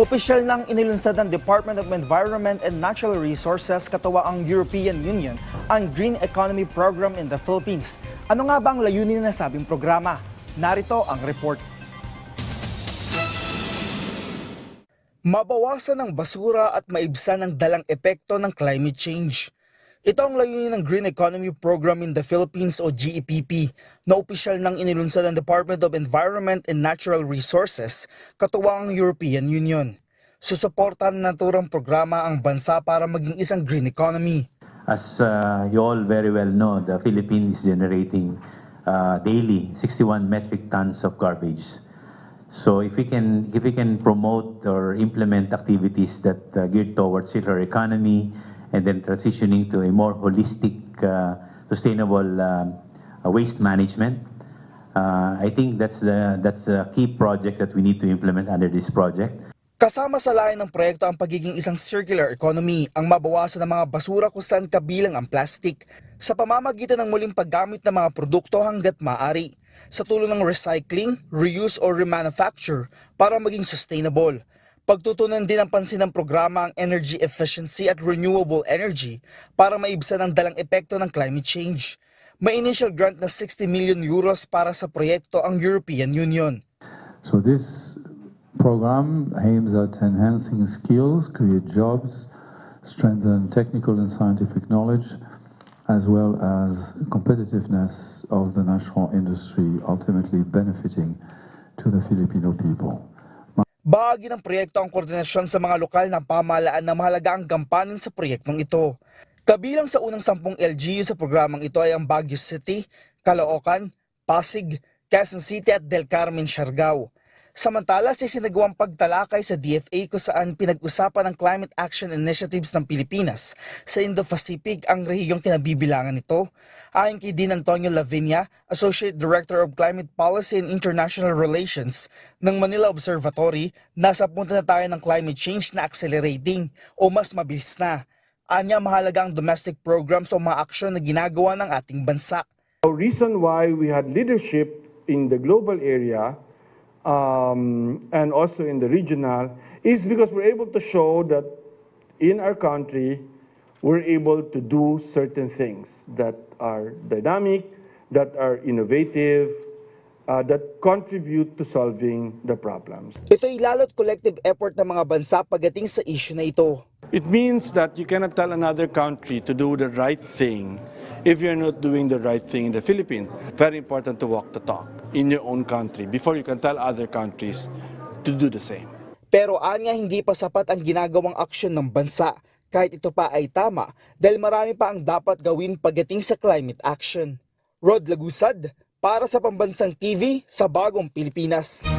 Opisyal nang inilunsad ng Department of Environment and Natural Resources katawa ang European Union ang Green Economy Program in the Philippines. Ano nga ba ang layunin ng sabing programa? Narito ang report. Mabawasan ang basura at maibsan ang dalang epekto ng climate change. Ito ang layunin ng Green Economy Program in the Philippines o GEPP na opisyal nang inilunsad ng Department of Environment and Natural Resources katuwang ang European Union. Susuportahan ng naturang programa ang bansa para maging isang green economy. As uh, you all very well know, the Philippines is generating uh, daily 61 metric tons of garbage. So if we can if we can promote or implement activities that uh, geared towards circular economy and then transitioning to a more holistic, uh, sustainable uh, uh, waste management, I think that's the that's the key project that we need to implement under this project. Kasama sa layo ng proyekto ang pagiging isang circular economy, ang mabawasan ng mga basura kung saan kabilang ang plastic, sa pamamagitan ng muling paggamit ng mga produkto hanggat maaari, sa tulong ng recycling, reuse or remanufacture para maging sustainable. Pagtutunan din ang pansin ng programa ang energy efficiency at renewable energy para maibsan ang dalang epekto ng climate change. May initial grant na 60 million euros para sa proyekto ang European Union. So this program aims at enhancing skills, create jobs, strengthen technical and scientific knowledge, as well as competitiveness of the national industry, ultimately benefiting to the Filipino people. Bahagi ng proyekto ang koordinasyon sa mga lokal na pamahalaan na mahalaga ang gampanin sa proyektong ito. Kabilang sa unang sampung LGU sa programang ito ay ang Baguio City, Caloocan, Pasig, Quezon City at Del Carmen, Siargao. Samantala, sa sinagawang pagtalakay sa DFA kung saan pinag-usapan ng Climate Action Initiatives ng Pilipinas sa Indo-Pacific ang rehiyong kinabibilangan nito. Ayon kay Dean Antonio Lavinia, Associate Director of Climate Policy and International Relations ng Manila Observatory, nasa punta na tayo ng climate change na accelerating o mas mabilis na. Anya mahalaga ang domestic programs o mga aksyon na ginagawa ng ating bansa. The reason why we had leadership in the global area um, and also in the regional is because we're able to show that in our country we're able to do certain things that are dynamic, that are innovative, uh, that contribute to solving the problems. Ito'y lalo't collective effort ng mga bansa pagdating sa issue na ito. It means that you cannot tell another country to do the right thing if you're not doing the right thing in the Philippines. Very important to walk the talk in your own country before you can tell other countries to do the same. Pero anya hindi pa sapat ang ginagawang aksyon ng bansa kahit ito pa ay tama dahil marami pa ang dapat gawin pagdating sa climate action. Rod Lagusad para sa Pambansang TV sa Bagong Pilipinas.